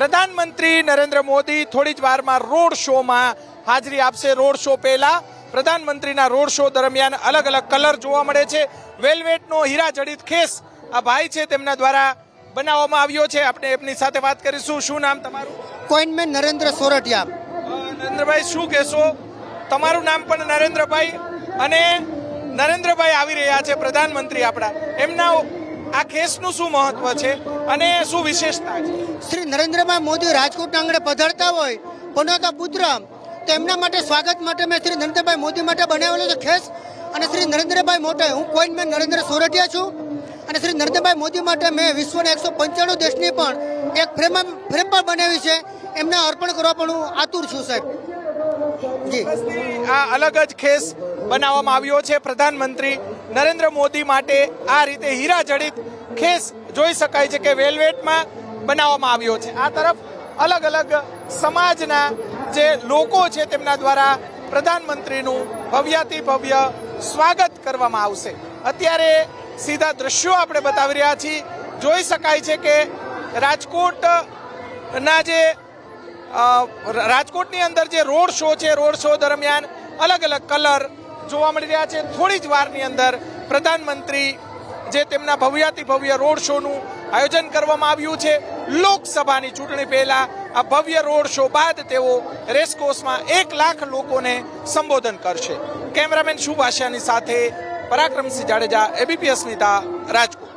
પ્રધાનમંત્રી નરેન્દ્ર મોદી થોડી જ વારમાં રોડ શોમાં હાજરી આપશે. રોડ શો પહેલા પ્રધાનમંત્રીના રોડ શો દરમિયાન અલગ અલગ કલર જોવા મળે છે. વેલ્વેટનો હીરા જડિત ખેસ આ ભાઈ છે તેમના દ્વારા બનાવવામાં આવ્યો છે. આપણે એમની સાથે વાત કરીશું. શું નામ તમારું? કોઈનમેન નરેન્દ્ર સોરઠિયા. નરેન્દ્રભાઈ શું કહેશો? તમારું નામ પણ નરેન્દ્રભાઈ અને નરેન્દ્રભાઈ આવી રહ્યા છે પ્રધાનમંત્રી આપણા. એમના આ ખેસનું શું મહત્વ છે અને શું વિશેષતા છે? શ્રી નરેન્દ્રભાઈ મોદી રાજકોટ આંગણે પધારતા હોય પનોતા પુત્ર તો એમના માટે સ્વાગત માટે મેં શ્રી નરેન્દ્રભાઈ મોદી માટે બનાવેલો છે ખેસ. અને શ્રી નરેન્દ્રભાઈ મોટે હું કોઇનમેન નરેન્દ્ર સોરઠિયા છું. અને શ્રી નરેન્દ્રભાઈ મોદી માટે મેં વિશ્વના એકસો પંચાણું દેશની પણ એક ફ્રેમ ફ્રેમ પણ બનાવી છે. એમને અર્પણ કરવા પણ હું આતુર છું સાહેબ. જી. આ અલગ જ ખેસ બનાવવામાં આવ્યો છે પ્રધાનમંત્રી. નરેન્દ્ર મોદી માટે આ રીતે હીરા જડિત ખેસ જોઈ શકાય છે કે વેલ્વેટમાં બનાવવામાં આવ્યો છે. આ તરફ અલગ અલગ સમાજના જે લોકો છે તેમના દ્વારા પ્રધાનમંત્રીનું ભવ્યાતિ ભવ્ય સ્વાગત કરવામાં આવશે. અત્યારે સીધા દ્રશ્યો આપણે બતાવી રહ્યા છીએ. જોઈ શકાય છે કે રાજકોટના જે રાજકોટની અંદર જે રોડ શો છે, રોડ શો દરમિયાન અલગ અલગ કલર જોવા મળી રહ્યા છે. થોડી જ વારની અંદર પ્રધાનમંત્રી જે તેમના ભવ્યાતિ ભવ્ય રોડ શોનું આયોજન કરવામાં આવ્યું છે, લોકસભાની ચૂંટણી પહેલા આ ભવ્ય રોડ શો બાદ તેઓ રેસકોર્સમાં એક લાખ લોકોને સંબોધન કરશે. કેમેરામેન શુભાષ્યાની સાથે પરાક્રમસિંહ જાડેજા એબીપી અસ્મિતા રાજકોટ.